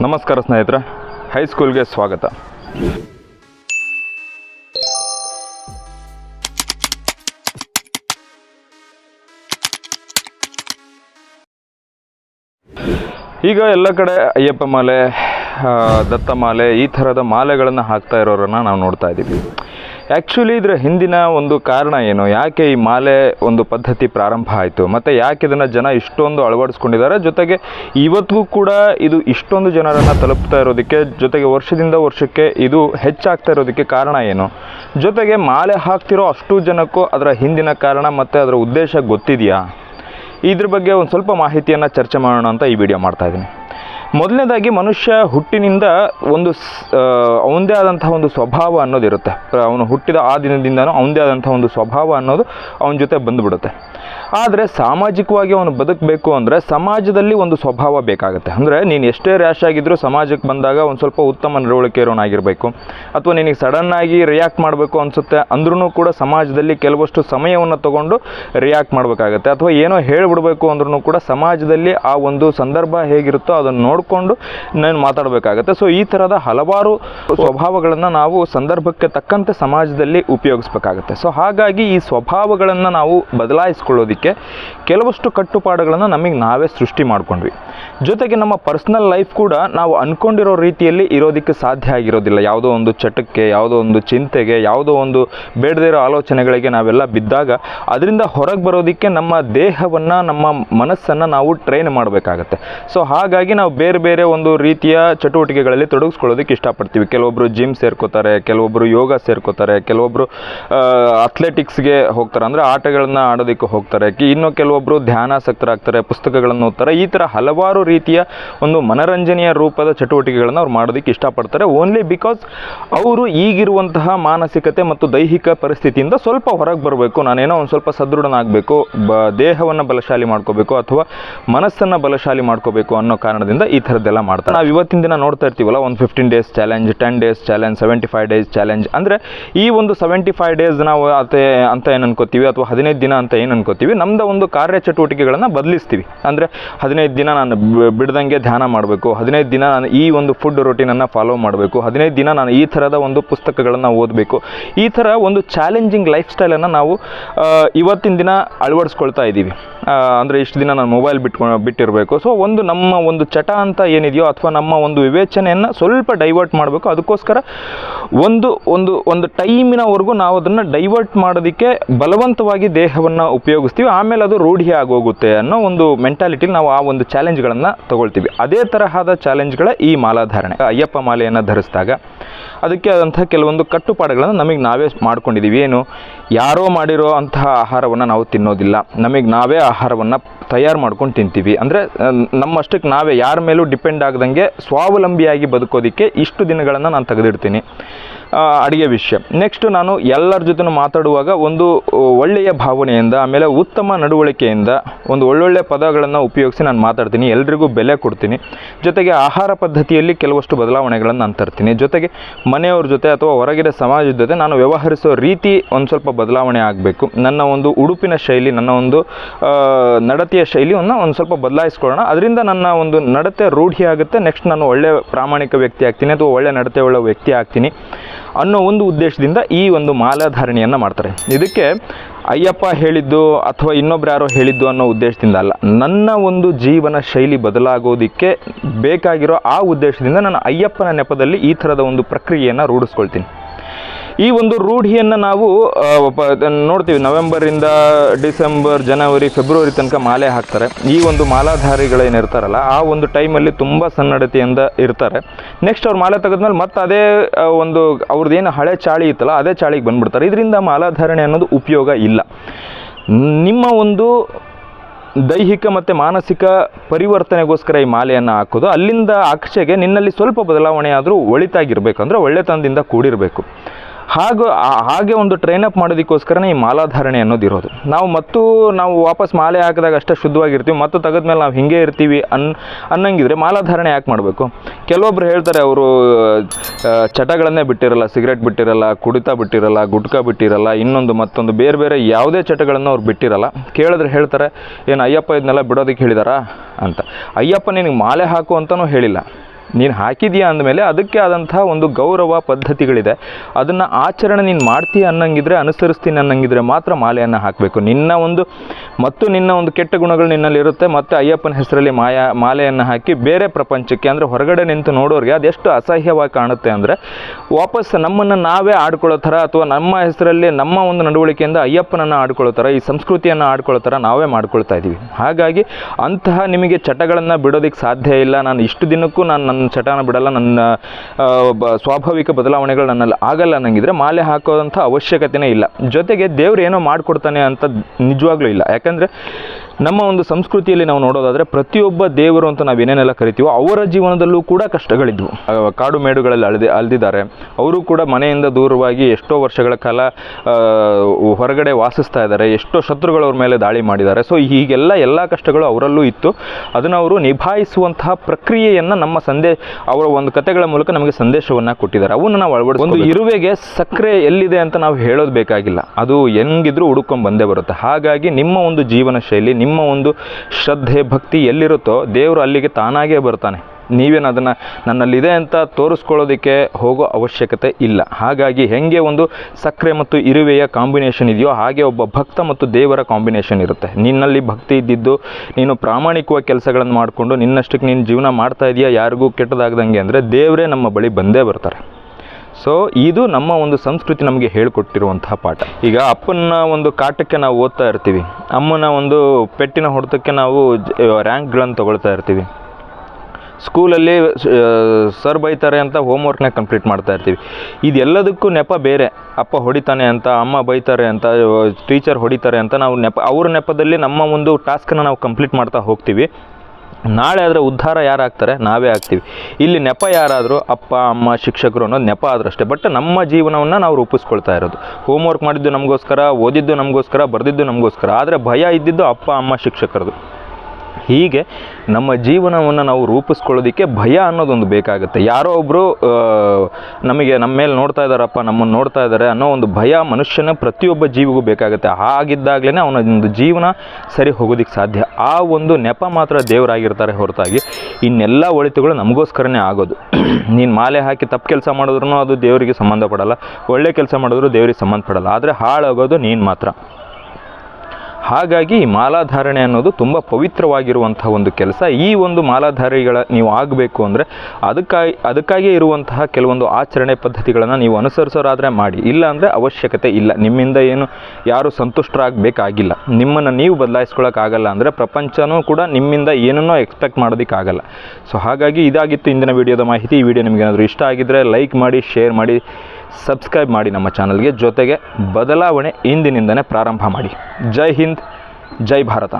ನಮಸ್ಕಾರ ಸ್ನೇಹಿತರೆ ಹೈಸ್ಕೂಲ್ಗೆ ಸ್ವಾಗತ. ಈಗ ಎಲ್ಲ ಕಡೆ ಅಯ್ಯಪ್ಪ ಮಾಲೆ ದತ್ತಮಾಲೆ ದತ್ತ ಮಾಲೆ, ಈ ಥರದ ಮಾಲೆಗಳನ್ನು ಹಾಕ್ತಾ ಇರೋರನ್ನು ನಾವು ನೋಡ್ತಾ ಇದ್ದೀವಿ. ಆ್ಯಕ್ಚುಲಿ ಇದರ ಹಿಂದಿನ ಒಂದು ಕಾರಣ ಏನು? ಯಾಕೆ ಈ ಮಾಲೆ ಒಂದು ಪದ್ಧತಿ ಪ್ರಾರಂಭ ಆಯಿತು? ಮತ್ತು ಯಾಕೆ ಇದನ್ನು ಜನ ಇಷ್ಟೊಂದು ಅಳವಡಿಸ್ಕೊಂಡಿದ್ದಾರೆ? ಜೊತೆಗೆ ಇವತ್ತಿಗೂ ಕೂಡ ಇದು ಇಷ್ಟೊಂದು ಜನರನ್ನು ತಲುಪ್ತಾ ಇರೋದಕ್ಕೆ, ಜೊತೆಗೆ ವರ್ಷದಿಂದ ವರ್ಷಕ್ಕೆ ಇದು ಹೆಚ್ಚಾಗ್ತಾ ಇರೋದಕ್ಕೆ ಕಾರಣ ಏನು? ಜೊತೆಗೆ ಮಾಲೆ ಹಾಕ್ತಿರೋ ಅಷ್ಟು ಜನಕ್ಕೂ ಅದರ ಹಿಂದಿನ ಕಾರಣ ಮತ್ತು ಅದರ ಉದ್ದೇಶ ಗೊತ್ತಿದೆಯಾ? ಇದ್ರ ಬಗ್ಗೆ ಒಂದು ಸ್ವಲ್ಪ ಮಾಹಿತಿಯನ್ನು ಚರ್ಚೆ ಮಾಡೋಣ ಅಂತ ಈ ವಿಡಿಯೋ ಮಾಡ್ತಾ ಇದ್ದೀನಿ. ಮೊದಲನೇದಾಗಿ ಮನುಷ್ಯ ಹುಟ್ಟಿನಿಂದ ಒಂದು ಅವನದೇ ಆದಂತಹ ಒಂದು ಸ್ವಭಾವ ಅನ್ನೋದಿರುತ್ತೆ. ಅವನು ಹುಟ್ಟಿದ ಆ ದಿನದಿಂದನೂ ಅವನದೇ ಆದಂಥ ಒಂದು ಸ್ವಭಾವ ಅನ್ನೋದು ಅವನ ಜೊತೆ ಬಂದುಬಿಡುತ್ತೆ. ಆದರೆ ಸಾಮಾಜಿಕವಾಗಿ ಅವನು ಬದುಕಬೇಕು ಅಂದರೆ ಸಮಾಜದಲ್ಲಿ ಒಂದು ಸ್ವಭಾವ ಬೇಕಾಗುತ್ತೆ. ಅಂದರೆ ನೀನು ಎಷ್ಟೇ ರ್ಯಾಶ್ ಆಗಿದ್ದರೂ ಸಮಾಜಕ್ಕೆ ಬಂದಾಗ ಒಂದು ಸ್ವಲ್ಪ ಉತ್ತಮ ನಡವಳಿಕೆ ಇರೋನಾಗಿರಬೇಕು ಅಥವಾ ನಿನಗೆ ಸಡನ್ನಾಗಿ ರಿಯಾಕ್ಟ್ ಮಾಡಬೇಕು ಅನಿಸುತ್ತೆ ಅಂದ್ರೂ ಕೂಡ ಸಮಾಜದಲ್ಲಿ ಕೆಲವಷ್ಟು ಸಮಯವನ್ನು ತಗೊಂಡು ರಿಯಾಕ್ಟ್ ಮಾಡಬೇಕಾಗತ್ತೆ. ಅಥವಾ ಏನೋ ಹೇಳಿಬಿಡಬೇಕು ಅಂದ್ರೂ ಕೂಡ ಸಮಾಜದಲ್ಲಿ ಆ ಒಂದು ಸಂದರ್ಭ ಹೇಗಿರುತ್ತೋ ಅದನ್ನು ನೋಡಿಕೊಂಡು ನಾನು ಮಾತಾಡಬೇಕಾಗತ್ತೆ. ಸೊ ಈ ಥರದ ಹಲವಾರು ಸ್ವಭಾವಗಳನ್ನು ನಾವು ಸಂದರ್ಭಕ್ಕೆ ತಕ್ಕಂತೆ ಸಮಾಜದಲ್ಲಿ ಉಪಯೋಗಿಸ್ಬೇಕಾಗತ್ತೆ. ಸೊ ಹಾಗಾಗಿ ಈ ಸ್ವಭಾವಗಳನ್ನು ನಾವು ಬದಲಾಯಿಸ್ಕೊಳ್ಳೋದಕ್ಕೆ ಕೆಲವಷ್ಟು ಕಟ್ಟುಪಾಡುಗಳನ್ನು ನಮಗೆ ನಾವೇ ಸೃಷ್ಟಿ ಮಾಡ್ಕೊಂಡ್ವಿ. ಜೊತೆಗೆ ನಮ್ಮ ಪರ್ಸ್ನಲ್ ಲೈಫ್ ಕೂಡ ನಾವು ಅಂದ್ಕೊಂಡಿರೋ ರೀತಿಯಲ್ಲಿ ಇರೋದಕ್ಕೆ ಸಾಧ್ಯ ಆಗಿರೋದಿಲ್ಲ. ಯಾವುದೋ ಒಂದು ಚಟಕ್ಕೆ, ಯಾವುದೋ ಒಂದು ಚಿಂತೆಗೆ, ಯಾವುದೋ ಒಂದು ಬೇಡದೇ ಆಲೋಚನೆಗಳಿಗೆ ನಾವೆಲ್ಲ ಬಿದ್ದಾಗ ಅದರಿಂದ ಹೊರಗೆ ಬರೋದಕ್ಕೆ ನಮ್ಮ ದೇಹವನ್ನು, ನಮ್ಮ ಮನಸ್ಸನ್ನು ನಾವು ಟ್ರೈನ್ ಮಾಡಬೇಕಾಗತ್ತೆ. ಸೊ ಹಾಗಾಗಿ ನಾವು ಬೇರೆ ಬೇರೆ ಬೇರೆ ಒಂದು ರೀತಿಯ ಚಟುವಟಿಕೆಗಳಲ್ಲಿ ತೊಡಗಿಸ್ಕೊಳ್ಳೋದಕ್ಕೆ ಇಷ್ಟಪಡ್ತೀವಿ. ಕೆಲವೊಬ್ಬರು ಜಿಮ್ ಸೇರ್ಕೋತಾರೆ ಕೆಲವೊಬ್ಬರು ಯೋಗ ಸೇರ್ಕೋತಾರೆ ಕೆಲವೊಬ್ಬರು ಅಥ್ಲೆಟಿಕ್ಸ್ಗೆ ಹೋಗ್ತಾರೆ. ಅಂದರೆ ಆಟಗಳನ್ನ ಆಡೋದಕ್ಕೆ ಹೋಗ್ತಾರೆ. ಇನ್ನು ಕೆಲವೊಬ್ಬರು ಧ್ಯಾನಾಸಕ್ತರಾಗ್ತಾರೆ, ಪುಸ್ತಕಗಳನ್ನು ಓದ್ತಾರೆ. ಈ ಥರ ಹಲವಾರು ರೀತಿಯ ಒಂದು ಮನರಂಜನೆಯ ರೂಪದ ಚಟುವಟಿಕೆಗಳನ್ನು ಅವ್ರು ಮಾಡೋದಕ್ಕೆ ಇಷ್ಟಪಡ್ತಾರೆ. ಓನ್ಲಿ ಬಿಕಾಸ್ ಅವರು ಈಗಿರುವಂತಹ ಮಾನಸಿಕತೆ ಮತ್ತು ದೈಹಿಕ ಪರಿಸ್ಥಿತಿಯಿಂದ ಸ್ವಲ್ಪ ಹೊರಗೆ ಬರಬೇಕು. ನಾನೇನೋ ಒಂದು ಸ್ವಲ್ಪ ಸದೃಢನಾಗಬೇಕು, ಬ, ದೇಹವನ್ನು ಬಲಶಾಲಿ ಮಾಡ್ಕೋಬೇಕು ಅಥವಾ ಮನಸ್ಸನ್ನು ಬಲಶಾಲಿ ಮಾಡ್ಕೋಬೇಕು ಅನ್ನೋ ಕಾರಣದಿಂದ ಈ ಥರದ್ದೆಲ್ಲ ಮಾಡ್ತಾರೆ. ನಾವು ಇವತ್ತಿನ ದಿನ ನೋಡ್ತಾ ಇರ್ತೀವಲ್ಲ, ಒಂದು fifteen days challenge ten days challenge seventy five days challenge ಅಂದರೆ ಈ ಒಂದು ಸೆವೆಂಟಿ ಫೈವ್ ಡೇಸ್ ನಾವು ಅತ್ತೆ ಅಂತ ಏನು ಅನ್ಕೋತೀವಿ, ಅಥವಾ ಹದಿನೈದು ದಿನ ಅಂತ ಏನು ಅನ್ಕೋತೀವಿ, ನಮ್ದು ಒಂದು ಕಾರ್ಯ ಚಟುವಟಿಕೆಗಳನ್ನು ಬದಲಿಸ್ತೀವಿ. ಅಂದರೆ ಹದಿನೈದು ದಿನ ನಾನು ಬಿಡ್ದಂಗೆ ಧ್ಯಾನ ಮಾಡಬೇಕು, ಹದಿನೈದು ದಿನ ನಾನು ಈ ಒಂದು ಫುಡ್ ರೊಟೀನನ್ನು ಫಾಲೋ ಮಾಡಬೇಕು, ಹದಿನೈದು ದಿನ ನಾನು ಈ ಥರದ ಒಂದು ಪುಸ್ತಕಗಳನ್ನು ಓದಬೇಕು. ಈ ಥರ ಒಂದು ಚಾಲೆಂಜಿಂಗ್ ಲೈಫ್ ಸ್ಟೈಲನ್ನು ನಾವು ಇವತ್ತಿನ ದಿನ ಅಳವಡಿಸ್ಕೊಳ್ತಾ ಇದ್ದೀವಿ ಅಂದರೆ ಇಷ್ಟು ದಿನ ನಾನು ಮೊಬೈಲ್ ಬಿಟ್ಕೊಂಡು ಬಿಟ್ಟಿರಬೇಕು. ಸೊ ಒಂದು ನಮ್ಮ ಒಂದು ಚಟ ಅಂತ ಏನಿದೆಯೋ ಅಥವಾ ನಮ್ಮ ಒಂದು ವಿವೇಚನೆಯನ್ನು ಸ್ವಲ್ಪ ಡೈವರ್ಟ್ ಮಾಡಬೇಕು. ಅದಕ್ಕೋಸ್ಕರ ಒಂದು ಒಂದು ಒಂದು ಟೈಮಿನವರೆಗೂ ನಾವು ಅದನ್ನು ಡೈವರ್ಟ್ ಮಾಡೋದಕ್ಕೆ ಬಲವಂತವಾಗಿ ದೇಹವನ್ನು ಉಪಯೋಗಿಸ್ತೀವಿ. ಆಮೇಲೆ ಅದು ರೂಢಿ ಆಗೋಗುತ್ತೆ ಅನ್ನೋ ಒಂದು ಮೆಂಟಾಲಿಟಿಲಿ ನಾವು ಆ ಒಂದು ಚಾಲೆಂಜ್ಗಳನ್ನು ತಗೊಳ್ತೀವಿ. ಅದೇ ತರಹದ ಚಾಲೆಂಜ್ಗಳ ಈ ಮಾಲಾಧಾರಣೆ. ಅಯ್ಯಪ್ಪ ಮಾಲೆಯನ್ನು ಧರಿಸಿದಾಗ ಅದಕ್ಕೆ ಆದಂಥ ಕೆಲವೊಂದು ಕಟ್ಟುಪಾಡುಗಳನ್ನು ನಮಗೆ ನಾವೇ ಮಾಡ್ಕೊಂಡಿದ್ದೀವಿ ಏನು? ಯಾರೋ ಮಾಡಿರೋ ಅಂತಹ ಆಹಾರವನ್ನು ನಾವು ತಿನ್ನೋದಿಲ್ಲ. ನಮಗೆ ನಾವೇ ಆಹಾರವನ್ನು ತಯಾರು ಮಾಡ್ಕೊಂಡು ತಿಂತೀವಿ. ಅಂದರೆ ನಮ್ಮಷ್ಟಕ್ಕೆ ನಾವೇ ಯಾರ ಮೇಲೂ ಡಿಪೆಂಡ್ ಆಗದಂಗೆ ಸ್ವಾವಲಂಬಿಯಾಗಿ ಬದುಕೋದಕ್ಕೆ ಇಷ್ಟು ದಿನಗಳನ್ನು ನಾನು ತೆಗೆದಿಡ್ತೀನಿ. ಅಡುಗೆ ವಿಷಯ. ನೆಕ್ಸ್ಟ್ ನಾನು ಎಲ್ಲರ ಜೊತೆ ಮಾತಾಡುವಾಗ ಒಂದು ಒಳ್ಳೆಯ ಭಾವನೆಯಿಂದ, ಆಮೇಲೆ ಉತ್ತಮ ನಡವಳಿಕೆಯಿಂದ ಒಂದು ಒಳ್ಳೊಳ್ಳೆ ಪದಗಳನ್ನು ಉಪಯೋಗಿಸಿ ನಾನು ಮಾತಾಡ್ತೀನಿ. ಎಲ್ರಿಗೂ ಬೆಲೆ ಕೊಡ್ತೀನಿ. ಜೊತೆಗೆ ಆಹಾರ ಪದ್ಧತಿಯಲ್ಲಿ ಕೆಲವಷ್ಟು ಬದಲಾವಣೆಗಳನ್ನು ನಾನು ತರ್ತೀನಿ. ಜೊತೆಗೆ ಮನೆಯವ್ರ ಜೊತೆ ಅಥವಾ ಹೊರಗಿನ ಸಮಾಜದ ಜೊತೆ ನಾನು ವ್ಯವಹರಿಸೋ ರೀತಿ ಒಂದು ಸ್ವಲ್ಪ ಬದಲಾವಣೆ ಆಗಬೇಕು. ನನ್ನ ಒಂದು ಉಡುಪಿನ ಶೈಲಿ, ನನ್ನ ಒಂದು ನಡತೆಯ ಶೈಲಿಯನ್ನು ಒಂದು ಸ್ವಲ್ಪ ಬದಲಾಯಿಸ್ಕೊಳ್ಳೋಣ. ಅದರಿಂದ ನನ್ನ ಒಂದು ನಡತೆ ರೂಢಿ ಆಗುತ್ತೆ ನೆಕ್ಸ್ಟ್ ನಾನು ಒಳ್ಳೆಯ ಪ್ರಾಮಾಣಿಕ ವ್ಯಕ್ತಿ ಆಗ್ತೀನಿ ಅಥವಾ ಒಳ್ಳೆಯ ನಡತೆ ಉಳ್ಳ ವ್ಯಕ್ತಿ ಆಗ್ತೀನಿ. ಅನ್ನೋ ಒಂದು ಉದ್ದೇಶದಿಂದ ಈ ಒಂದು ಮಾಲಾಧಾರಣೆಯನ್ನು ಮಾಡ್ತಾರೆ. ಇದಕ್ಕೆ ಅಯ್ಯಪ್ಪ ಹೇಳಿದ್ದು ಅಥವಾ ಇನ್ನೊಬ್ರು ಯಾರೋ ಹೇಳಿದ್ದು ಅನ್ನೋ ಉದ್ದೇಶದಿಂದ ಅಲ್ಲ. ನನ್ನ ಒಂದು ಜೀವನ ಶೈಲಿ ಬದಲಾಗೋದಕ್ಕೆ ಬೇಕಾಗಿರೋ ಆ ಉದ್ದೇಶದಿಂದ ನಾನು ಅಯ್ಯಪ್ಪನ ನೆಪದಲ್ಲಿ ಈ ಥರದ ಒಂದು ಪ್ರಕ್ರಿಯೆಯನ್ನು ರೂಢಿಸ್ಕೊಳ್ತೀನಿ. ಈ ಒಂದು ರೂಢಿಯನ್ನು ನಾವು ನೋಡ್ತೀವಿ. ನವೆಂಬರಿಂದ ಡಿಸೆಂಬರ್, ಜನವರಿ, ಫೆಬ್ರವರಿ ತನಕ ಮಾಲೆ ಹಾಕ್ತಾರೆ. ಈ ಒಂದು ಮಾಲಾಧಾರಿಗಳೇನಿರ್ತಾರಲ್ಲ ಆ ಒಂದು ಟೈಮಲ್ಲಿ ತುಂಬ ಸನ್ನಡತೆಯಿಂದ ಇರ್ತಾರೆ. ನೆಕ್ಸ್ಟ್ ಅವ್ರು ಮಾಲೆ ತೆಗೆದ್ಮೇಲೆ ಮತ್ತೆ ಅದೇ ಒಂದು ಅವ್ರದ್ದೇನು ಹಳೆ ಚಾಳಿ ಇತ್ತಲ್ಲ, ಅದೇ ಚಾಳಿಗೆ ಬಂದ್ಬಿಡ್ತಾರೆ. ಇದರಿಂದ ಮಾಲಾಧಾರಣೆ ಅನ್ನೋದು ಉಪಯೋಗ ಇಲ್ಲ. ನಿಮ್ಮ ಒಂದು ದೈಹಿಕ ಮತ್ತು ಮಾನಸಿಕ ಪರಿವರ್ತನೆಗೋಸ್ಕರ ಈ ಮಾಲೆಯನ್ನು ಹಾಕೋದು. ಅಲ್ಲಿಂದ ಅಕ್ಷೆಗೆ ನಿನ್ನಲ್ಲಿ ಸ್ವಲ್ಪ ಬದಲಾವಣೆ ಆದರೂ ಒಳಿತಾಗಿರಬೇಕು. ಅಂದರೆ ಒಳ್ಳೆತನದಿಂದ ಕೂಡಿರಬೇಕು. ಹಾಗೂ ಹಾಗೆ ಒಂದು ಟ್ರೈನ್ ಅಪ್ ಮಾಡೋದಕ್ಕೋಸ್ಕರನೇ ಈ ಮಾಲಾಧಾರಣೆ ಅನ್ನೋದು ಇರೋದು. ನಾವು ಮತ್ತು ನಾವು ವಾಪಸ್ ಮಾಲೆ ಹಾಕಿದಾಗ ಅಷ್ಟೇ ಶುದ್ಧವಾಗಿರ್ತೀವಿ, ಮತ್ತು ತೆಗೆದ್ಮೇಲೆ ನಾವು ಹಿಂಗೆ ಇರ್ತೀವಿ ಅನ್, ಅನ್ನಂಗಿದ್ರೆ ಮಾಲಾಧಾರಣೆ ಯಾಕೆ ಮಾಡಬೇಕು? ಕೆಲವೊಬ್ರು ಹೇಳ್ತಾರೆ ಅವರು ಚಟಗಳನ್ನೇ ಬಿಟ್ಟಿರಲ್ಲ ಸಿಗರೆಟ್ ಬಿಟ್ಟಿರಲ್ಲ, ಕುಡಿತಾ ಬಿಟ್ಟಿರಲ್ಲ, ಗುಟ್ಕಾ ಬಿಟ್ಟಿರಲ್ಲ, ಇನ್ನೊಂದು ಮತ್ತೊಂದು ಬೇರೆ ಬೇರೆ ಯಾವುದೇ ಚಟಗಳನ್ನು ಅವ್ರು ಬಿಟ್ಟಿರಲ್ಲ. ಕೇಳಿದ್ರೆ ಹೇಳ್ತಾರೆ, ಏನು ಅಯ್ಯಪ್ಪ ಇದನ್ನೆಲ್ಲ ಬಿಡೋದಕ್ಕೆ ಹೇಳಿದಾರಾ? ಅಂತ. ಅಯ್ಯಪ್ಪ ನಿನಗೆ ಮಾಲೆ ಹಾಕು ಅಂತಲೂ ಹೇಳಿಲ್ಲ. ನೀನು ಹಾಕಿದೀಯಾ ಅಂದಮೇಲೆ ಅದಕ್ಕೆ ಆದಂತಹ ಒಂದು ಗೌರವ ಪದ್ಧತಿಗಳಿದೆ. ಅದನ್ನು ಆಚರಣೆ ನೀನು ಮಾಡ್ತೀಯ ಅನ್ನಂಗಿದ್ರೆ, ಅನುಸರಿಸ್ತೀನಿ ಅನ್ನಂಗಿದ್ರೆ ಮಾತ್ರ ಮಾಲೆಯನ್ನು ಹಾಕಬೇಕು. ನಿನ್ನ ಒಂದು ಮತ್ತು ನಿನ್ನ ಒಂದು ಕೆಟ್ಟ ಗುಣಗಳು ನಿನ್ನಲ್ಲಿರುತ್ತೆ ಮತ್ತು ಅಯ್ಯಪ್ಪನ ಹೆಸರಲ್ಲಿ ಮಾಯಾ, ಮಾಲೆಯನ್ನು ಹಾಕಿ ಬೇರೆ ಪ್ರಪಂಚಕ್ಕೆ, ಅಂದರೆ ಹೊರಗಡೆ ನಿಂತು ನೋಡೋರಿಗೆ ಅದೆಷ್ಟು ಅಸಹ್ಯವಾಗಿ ಕಾಣುತ್ತೆ ಅಂದರೆ, ವಾಪಸ್ ನಮ್ಮನ್ನು ನಾವೇ ಆಡ್ಕೊಳ್ಳೋ ಥರ ಅಥವಾ ನಮ್ಮ ಹೆಸರಲ್ಲಿ ನಮ್ಮ ಒಂದು ನಡವಳಿಕೆಯಿಂದ ಅಯ್ಯಪ್ಪನನ್ನು ಆಡ್ಕೊಳ್ಳೋ ಥರ, ಈ ಸಂಸ್ಕೃತಿಯನ್ನು ಆಡ್ಕೊಳ್ಳೋ ಥರ ನಾವೇ ಮಾಡ್ಕೊಳ್ತಾ ಇದ್ದೀವಿ ಹಾಗಾಗಿ ಅಂತಹ ನಿಮಗೆ ಚಟಗಳನ್ನು ಬಿಡೋದಕ್ಕೆ ಸಾಧ್ಯ ಇಲ್ಲ. ನಾನು ಇಷ್ಟು ದಿನಕ್ಕೂ ನಾನು ನನ್ನ ಚಟನ ಬಿಡಲ್ಲ, ನನ್ನ ಸ್ವಾಭಾವಿಕ ಬದಲಾವಣೆಗಳು ನನ್ನಲ್ಲಿ ಆಗಲ್ಲ ಅನ್ನಂಗಿದ್ರೆ ಮಾಲೆ ಹಾಕೋದಂಥ ಅವಶ್ಯಕತೆನೇ ಇಲ್ಲ. ಜೊತೆಗೆ ದೇವ್ರು ಏನೋ ಮಾಡಿಕೊಡ್ತಾನೆ ಅಂತ ನಿಜವಾಗ್ಲೂ ಇಲ್ಲ. ಯಾಕಂದರೆ ನಮ್ಮ ಒಂದು ಸಂಸ್ಕೃತಿಯಲ್ಲಿ ನಾವು ನೋಡೋದಾದರೆ ಪ್ರತಿಯೊಬ್ಬ ದೇವರು ಅಂತ ನಾವು ಏನೇನೆಲ್ಲ ಕರಿತೀವೋ ಅವರ ಜೀವನದಲ್ಲೂ ಕೂಡ ಕಷ್ಟಗಳಿದ್ವು. ಕಾಡು ಮೇಡುಗಳಲ್ಲಿ ಅಳ್ದಿ ಅಲ್ದಿದ್ದಾರೆ ಅವರು ಕೂಡ ಮನೆಯಿಂದ ದೂರವಾಗಿ ಎಷ್ಟೋ ವರ್ಷಗಳ ಕಾಲ ಹೊರಗಡೆ ವಾಸಿಸ್ತಾ ಇದ್ದಾರೆ. ಎಷ್ಟೋ ಶತ್ರುಗಳು ಅವ್ರ ಮೇಲೆ ದಾಳಿ ಮಾಡಿದ್ದಾರೆ. ಸೊ ಹೀಗೆಲ್ಲ ಎಲ್ಲ ಕಷ್ಟಗಳು ಅವರಲ್ಲೂ ಇತ್ತು. ಅದನ್ನು ಅವರು ನಿಭಾಯಿಸುವಂತಹ ಪ್ರಕ್ರಿಯೆಯನ್ನು ನಮ್ಮ ಸಂದೇ, ಅವರ ಒಂದು ಕಥೆಗಳ ಮೂಲಕ ನಮಗೆ ಸಂದೇಶವನ್ನು ಕೊಟ್ಟಿದ್ದಾರೆ. ಅವನ್ನು ನಾವು ಅಳವಡಿಸ ಒಂದು ಇರುವೆಗೆ ಸಕ್ಕರೆ ಎಲ್ಲಿದೆ ಅಂತ ನಾವು ಹೇಳೋದು ಬೇಕಾಗಿಲ್ಲ. ಅದು ಹೆಂಗಿದ್ರೂ ಹುಡುಕೊಂಡು ಬಂದೇ ಬರುತ್ತೆ. ಹಾಗಾಗಿ ನಿಮ್ಮ ಒಂದು ಜೀವನ ಶೈಲಿ ನಿಮ್ಮ ಒಂದು ಶ್ರದ್ಧೆ, ಭಕ್ತಿ ಎಲ್ಲಿರುತ್ತೋ ದೇವರು ಅಲ್ಲಿಗೆ ತಾನಾಗೇ ಬರ್ತಾನೆ. ನೀವೇನು ಅದನ್ನು ನನ್ನಲ್ಲಿದೆ ಅಂತ ತೋರಿಸ್ಕೊಳ್ಳೋದಕ್ಕೆ ಹೋಗೋ ಅವಶ್ಯಕತೆ ಇಲ್ಲ. ಹಾಗಾಗಿ ಹೆಂಗೆ ಒಂದು ಸಕ್ಕರೆ ಮತ್ತು ಇರುವೆಯ ಕಾಂಬಿನೇಷನ್ ಇದೆಯೋ ಹಾಗೆ ಒಬ್ಬ ಭಕ್ತ ಮತ್ತು ದೇವರ ಕಾಂಬಿನೇಷನ್ ಇರುತ್ತೆ. ನಿನ್ನಲ್ಲಿ ಭಕ್ತಿ ಇದ್ದಿದ್ದು, ನೀನು ಪ್ರಾಮಾಣಿಕವಾಗಿ ಕೆಲಸಗಳನ್ನು ಮಾಡಿಕೊಂಡು ನಿನ್ನಷ್ಟಕ್ಕೆ ನೀನು ಜೀವನ ಮಾಡ್ತಾ ಇದೆಯಾ? ಯಾರಿಗೂ ಕೆಟ್ಟದಾಗ್ದಂಗೆ ಅಂದರೆ ದೇವರೇ ನಮ್ಮ ಬಳಿ ಬಂದೇ ಬರ್ತಾರೆ. ಸೊ ಇದು ನಮ್ಮ ಒಂದು ಸಂಸ್ಕೃತಿ ನಮಗೆ ಹೇಳಿಕೊಟ್ಟಿರುವಂತಹ ಪಾಠ. ಈಗ ಅಪ್ಪನ ಒಂದು ಕಾಟಕ್ಕೆ ನಾವು ಓದ್ತಾ ಇರ್ತೀವಿ. ಅಮ್ಮನ ಒಂದು ಪೆಟ್ಟಿನ ಹೊಡೆತಕ್ಕೆ ನಾವು ರ್ಯಾಂಕ್ಗಳನ್ನು ತಗೊಳ್ತಾ ಇರ್ತೀವಿ. ಸ್ಕೂಲಲ್ಲಿ ಸರ್ ಬೈತಾರೆ ಅಂತ ಹೋಮ್ವರ್ಕ್ನ ಕಂಪ್ಲೀಟ್ ಮಾಡ್ತಾ ಇರ್ತೀವಿ. ಇದೆಲ್ಲದಕ್ಕೂ ನೆಪ ಬೇರೆ. ಅಪ್ಪ ಹೊಡಿತಾನೆ ಅಂತ, ಅಮ್ಮ ಬೈತಾರೆ ಅಂತ ಟೀಚರ್ ಹೊಡಿತಾರೆ ಅಂತ ನಾವು ನೆಪ, ಅವ್ರ ನೆಪದಲ್ಲಿ ನಮ್ಮ ಒಂದು ಟಾಸ್ಕನ್ನು ನಾವು ಕಂಪ್ಲೀಟ್ ಮಾಡ್ತಾ ಹೋಗ್ತೀವಿ. ನಾಳೆ ಆದರೆ ಉದ್ಧಾರ ಯಾರಾಗ್ತಾರೆ ನಾವೇ ಆಗ್ತೀವಿ. ಇಲ್ಲಿ ನೆಪ ಯಾರಾದರೂ ಅಪ್ಪ, ಅಮ್ಮ, ಶಿಕ್ಷಕರು ಅನ್ನೋದು ನೆಪ ಆದ್ರಷ್ಟೇ. ಬಟ್ ನಮ್ಮ ಜೀವನವನ್ನು ನಾವು ರೂಪಿಸ್ಕೊಳ್ತಾ ಇರೋದು. ಹೋಮ್ವರ್ಕ್ ಮಾಡಿದ್ದು ನಮಗೋಸ್ಕರ, ಓದಿದ್ದು ನಮಗೋಸ್ಕರ, ಬರೆದಿದ್ದು ನಮಗೋಸ್ಕರ. ಆದರೆ ಭಯ ಇದ್ದಿದ್ದು ಅಪ್ಪ, ಅಮ್ಮ, ಶಿಕ್ಷಕರದು. ಹೀಗೆ ನಮ್ಮ ಜೀವನವನ್ನು ನಾವು ರೂಪಿಸ್ಕೊಳ್ಳೋದಕ್ಕೆ ಭಯ ಅನ್ನೋದೊಂದು ಬೇಕಾಗುತ್ತೆ. ಯಾರೋ ಒಬ್ಬರು ನಮಗೆ ನಮ್ಮ ಮೇಲೆ ನೋಡ್ತಾ ಇದ್ದಾರಪ್ಪ, ನಮ್ಮನ್ನು ನೋಡ್ತಾ ಇದ್ದಾರೆ ಅನ್ನೋ ಒಂದು ಭಯ ಮನುಷ್ಯನ ಪ್ರತಿಯೊಬ್ಬ ಜೀವಿಗೂ ಬೇಕಾಗುತ್ತೆ. ಹಾಗಿದ್ದಾಗಲೇ ಅವನ ಒಂದು ಜೀವನ ಸರಿ ಹೋಗೋದಕ್ಕೆ ಸಾಧ್ಯ. ಆ ಒಂದು ನೆಪ ಮಾತ್ರ ದೇವರಾಗಿರ್ತಾರೆ ಹೊರತಾಗಿ. ಇನ್ನೆಲ್ಲ ಒಳಿತುಗಳು ನಮಗೋಸ್ಕರನೇ ಆಗೋದು. ನೀನು ಮಾಲೆ ಹಾಕಿ ತಪ್ಪು ಕೆಲಸ ಮಾಡಿದ್ರೂ ಅದು ದೇವರಿಗೆ ಸಂಬಂಧಪಡಲ್ಲ. ಒಳ್ಳೆ ಕೆಲಸ ಮಾಡಿದ್ರು ದೇವರಿಗೆ ಸಂಬಂಧಪಡಲ್ಲ. ಆದರೆ ಹಾಳಾಗೋದು ನೀನು ಮಾತ್ರ. ಹಾಗಾಗಿ ಈ ಮಾಲಾಧಾರಣೆ ಅನ್ನೋದು ತುಂಬ ಪವಿತ್ರವಾಗಿರುವಂತಹ ಒಂದು ಕೆಲಸ. ಈ ಒಂದು ಮಾಲಾಧಾರಿಗಳ ನೀವು ಆಗಬೇಕು ಅಂದರೆ ಅದಕ್ಕಾಗಿ ಅದಕ್ಕಾಗಿಯೇ ಇರುವಂತಹ ಕೆಲವೊಂದು ಆಚರಣೆ ಪದ್ಧತಿಗಳನ್ನು ನೀವು ಅನುಸರಿಸೋರಾದರೆ ಮಾಡಿ. ಇಲ್ಲ ಅಂದರೆ ಅವಶ್ಯಕತೆ ಇಲ್ಲ. ನಿಮ್ಮಿಂದ ಏನು, ಯಾರು ಸಂತುಷ್ಟರಾಗಬೇಕಾಗಿಲ್ಲ. ನಿಮ್ಮನ್ನು ನೀವು ಬದಲಾಯಿಸ್ಕೊಳ್ಳೋಕ್ಕಾಗಲ್ಲ ಅಂದರೆ ಪ್ರಪಂಚನೂ ಕೂಡ ನಿಮ್ಮಿಂದ ಏನನ್ನೋ ಎಕ್ಸ್ಪೆಕ್ಟ್ ಮಾಡೋದಕ್ಕಾಗಲ್ಲ ಸೊ ಹಾಗಾಗಿ ಇದಾಗಿತ್ತು ಇಂದಿನ ವಿಡಿಯೋದ ಮಾಹಿತಿ. ಈ ವಿಡಿಯೋ ನಿಮಗೆ ಏನಾದರೂ ಇಷ್ಟ ಆಗಿದ್ದರೆ ಲೈಕ್ ಮಾಡಿ ಶೇರ್ ಮಾಡಿ. ಸಬ್ಸ್ಕ್ರೈಬ್ ಮಾಡಿ ನಮ್ಮ ಚಾನಲ್ಗೆ. ಜೊತೆಗೆ ಬದಲಾವಣೆ ಇಂದಿನಿಂದನೇ ಪ್ರಾರಂಭ ಮಾಡಿ. ಜೈ ಹಿಂದ್ ಜೈ ಭಾರತ.